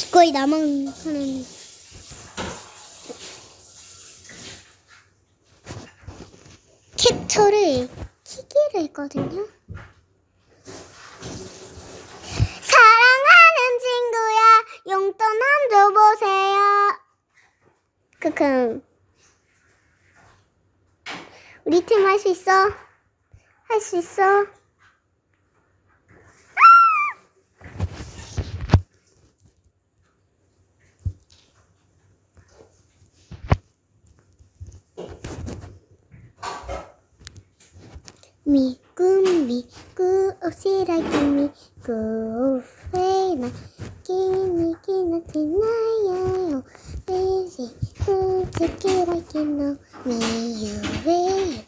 기꺼이 나만 하는 캡처를 키기로 했거든요. 사랑하는 친구야 용돈 한 줘 보세요. 크크. 우리 팀 할 수 있어? 할 수 있어? 미꾸 미꾸 옷이라기 미꾸 페나 끼니 끼나 티나요 베시 우즈키라기 노 미유베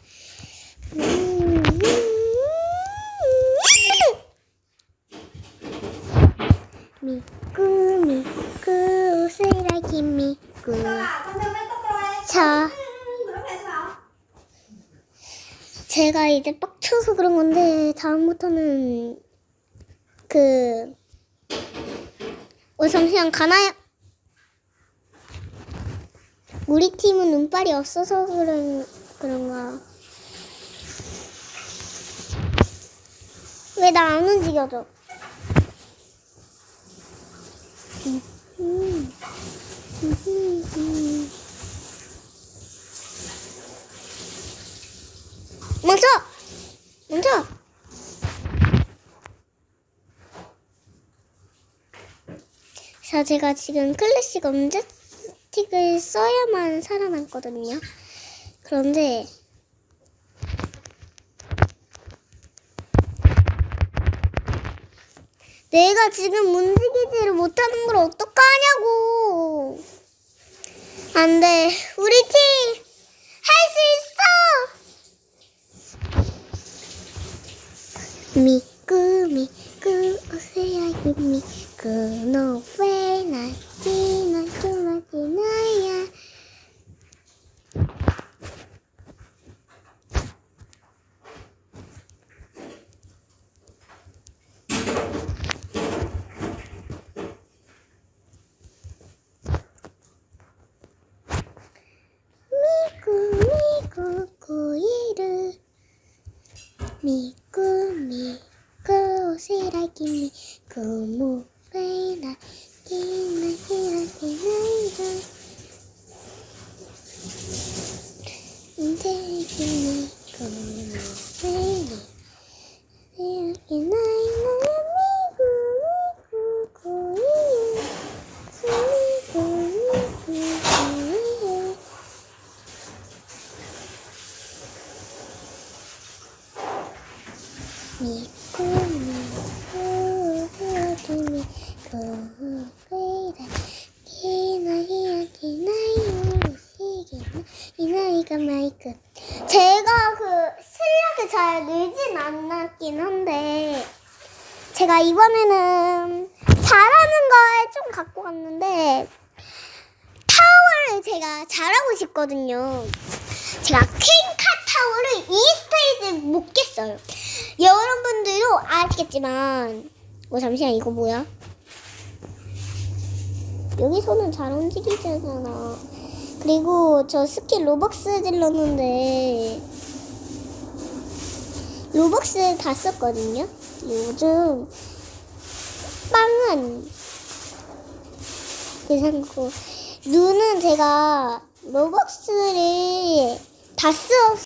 미꾸 미꾸 옷이라기 미꾸 con đưa mấy cốc rồi 자 lúc này sao 제가 이제 빡쳐서 그런 건데 다음부터는 그 어, 잠시만 가나요? 우리 팀은 눈발이 없어서 그런 그런가? 왜 나 안 움직여줘? 음, 음, 음, 음. 멈춰! 자, 제가 지금 클래식 언제틱을 써야만 살아남거든요. 그런데 내가 지금 움직이지를 못하는 걸 어떡하냐고! 안 돼. 우리 팀! 할 수 있어! 미꾸 미꾸 오세요 미꾸 노왜 나지나 주마지나야 미꾸 미꾸 고이르 미꾸 미꾸 오시라기 미꾸 무베나 기나 기나 기나이다 인테기 미꾸 무베나 이렇게 나이나야 미꾸 미꾸 고이르 미꾸 미꾸 고이르 미꾸 미꾸 그렇게 미꾸 그래 기나이야 기나요 시기나 이 나이가 마이크 제가 그 실력이 잘 늘진 않았긴 한데 제가 이번에는 잘하는 걸좀 갖고 갔는데 타워를 제가 잘하고 싶거든요. 제가 퀸카 타워를 이 스테이지 못 깼어요. 여러분들도 아시겠지만, 뭐 잠시만 이거 뭐야? 여기서는 잘 움직이잖아. 그리고 저 스킬 로벅스 질렀는데 로벅스 다 썼거든요. 요즘 빵은 괜찮고 눈은 제가 로벅스를 다 쓰,